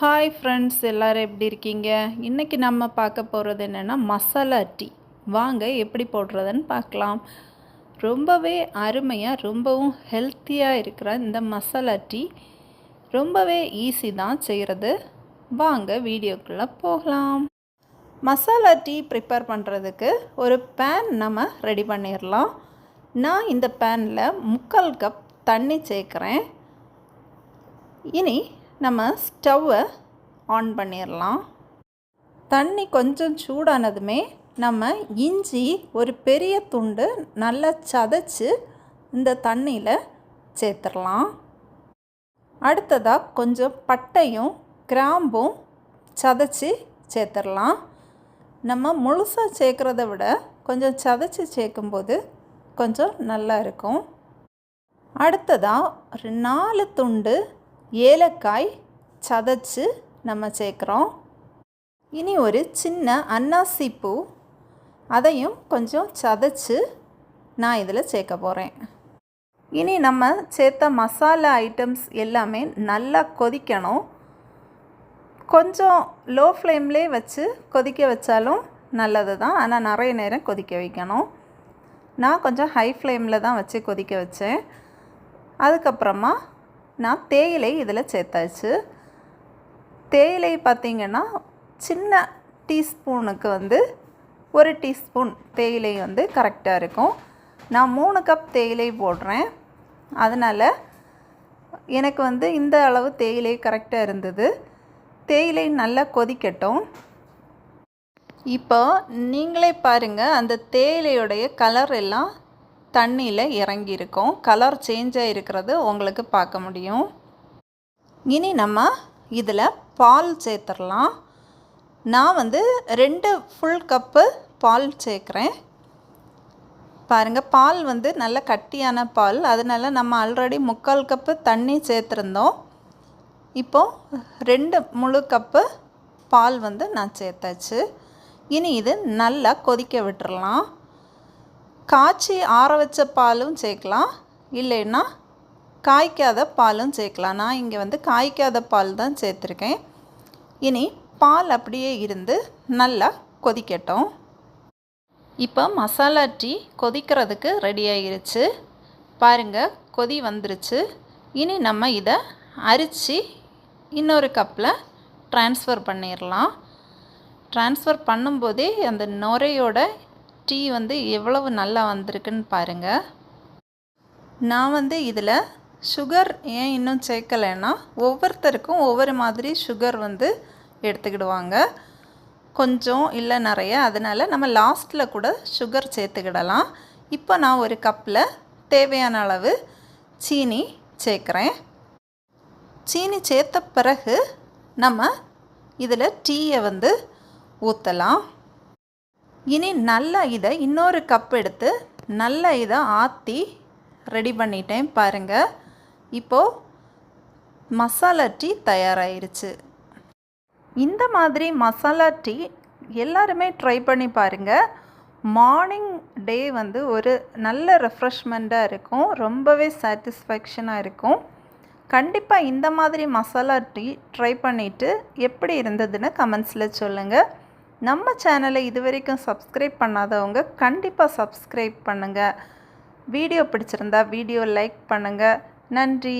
Hi friends எல்லோரும் எப்படி இருக்கீங்க? இன்றைக்கி நம்ம பார்க்க போகிறது என்னென்னா மசாலா டீ. வாங்க எப்படி போடுறதுன்னு பார்க்கலாம். ரொம்பவே அருமையாக ரொம்பவும் ஹெல்த்தியாக இருக்கிற இந்த மசாலா டீ ரொம்பவே ஈஸி தான் செய்கிறது வாங்க வீடியோக்குள்ளே போகலாம். மசாலா டீ ப்ரிப்பேர் பண்ணுறதுக்கு ஒரு பேன் நம்ம ரெடி பண்ணிடலாம் நான் இந்த பேனில் முக்கால் கப் தண்ணி சேர்க்குறேன். இனி நம்ம ஸ்டவ்வை ஆன் பண்ணிடலாம். தண்ணி கொஞ்சம் சூடானதுமே நம்ம இஞ்சி ஒரு பெரிய துண்டு நல்லா சதைச்சி இந்த தண்ணியில் சேர்த்துடலாம். அடுத்ததாக கொஞ்சம் பட்டையும் கிராம்பும் சதைச்சி சேர்த்துடலாம். நம்ம முழுசாக சேர்க்குறத விட கொஞ்சம் சதைச்சி சேர்க்கும்போது கொஞ்சம் நல்லா இருக்கும். அடுத்ததாக ஒரு நாலு துண்டு ஏலக்காய் சதைச்சு நம்ம சேர்க்குறோம். இனி ஒரு சின்ன அன்னாசி பூ அதையும் கொஞ்சம் சதைச்சு நான் இதில் சேர்க்க போகிறேன். இனி நம்ம சேர்த்த மசாலா ஐட்டம்ஸ் எல்லாமே நல்லா கொதிக்கணும். கொஞ்சம் லோ ஃப்ளேம்லே வச்சு கொதிக்க வச்சாலும் நல்லது தான். ஆனால் நிறைய நேரம் கொதிக்க வைக்கணும். நான் கொஞ்சம் ஹை ஃப்ளேமில் தான் வச்சு கொதிக்க வச்சேன். அதுக்கப்புறமா நான் தேயிலை இதில் சேர்த்தாச்சு. தேயிலை பார்த்திங்கன்னா சின்ன டீஸ்பூனுக்கு வந்து ஒரு டீஸ்பூன் தேயிலை வந்து கரெக்டாக இருக்கும். நான் மூணு கப் தேயிலை போடுறேன். அதனால் எனக்கு வந்து இந்த அளவு தேயிலை கரெக்டாக இருந்தது. தேயிலை நல்லா கொதிக்கட்டும். இப்போ நீங்களே பாருங்கள் அந்த தேயிலையுடைய கலர் எல்லாம் தண்ணியில் இறங்கியிருக்கும். கலர் சேஞ்ச் ஆகிருக்கிறது உங்களுக்கு பார்க்க முடியும். இனி நம்ம இதில் பால் சேர்த்துடலாம். நான் வந்து ரெண்டு ஃபுல் கப்பு பால் சேர்க்குறேன். பாருங்கள் பால் வந்து நல்ல கட்டியான பால். அதனால் நம்ம ஆல்ரெடி முக்கால் கப்பு தண்ணி சேர்த்துருந்தோம். இப்போது ரெண்டு முழு கப்பு பால் வந்து நான் சேர்த்தாச்சு. இனி இது நல்லா கொதிக்க விட்டுறலாம். காய்ச்சி ஆற வச்ச பாலும் சேர்க்கலாம். இல்லைன்னா காய்க்காத பாலும் சேர்க்கலாம். நான் இங்கே வந்து காய்க்காத பால் தான் சேர்த்துருக்கேன். இனி பால் அப்படியே இருந்து நல்லா கொதிக்கட்டும். இப்போ மசாலா டீ கொதிக்கிறதுக்கு ரெடி ஆகிருச்சு பாருங்கள் கொதி வந்துருச்சு. இனி நம்ம இதை அரித்து இன்னொரு கப்பில் ட்ரான்ஸ்ஃபர் பண்ணிடலாம் ட்ரான்ஸ்ஃபர் பண்ணும்போதே அந்த நுரையோட டீ வந்து எவ்வளவு நல்லா வந்திருக்குன்னு பாருங்கள் நான் வந்து இதில் சுகர் ஏன் இன்னும் சேர்க்கலைன்னா ஒவ்வொருத்தருக்கும் ஒவ்வொரு மாதிரி சுகர் வந்து எடுத்துக்கிடுவாங்க. கொஞ்சம் இல்லை நிறைய அதனால் நம்ம லாஸ்ட்டில் கூட சுகர் சேர்த்துக்கிடலாம். இப்போ நான் ஒரு கப்பில் தேவையான அளவு சீனி சேர்க்குறேன். சீனி சேர்த்த பிறகு நம்ம இதில் டீயை வந்து ஊற்றலாம் இனி நல்லா இதை இன்னொரு கப் எடுத்து நல்லா இதை ஆற்றி ரெடி பண்ணிட்டேன் பாருங்கள் இப்போது மசாலா டீ தயாராகிருச்சு இந்த மாதிரி மசாலா டீ எல்லாருமே ட்ரை பண்ணி பாருங்கள் மார்னிங் டே வந்து ஒரு நல்ல ரெஃப்ரெஷ்மெண்ட்டாக இருக்கும். ரொம்பவே சாட்டிஸ்ஃபேக்ஷனாக இருக்கும். கண்டிப்பாக இந்த மாதிரி மசாலா டீ ட்ரை பண்ணிவிட்டு எப்படி இருந்ததுன்னு கமெண்ட்ஸில் சொல்லுங்கள் நம்ம சேனலை இது வரைக்கும் சப்ஸ்கிரைப் பண்ணாதவங்க கண்டிப்பாக சப்ஸ்கிரைப் பண்ணுங்கள் வீடியோ பிடிச்சிருந்தா வீடியோ லைக் பண்ணுங்கள் நன்றி.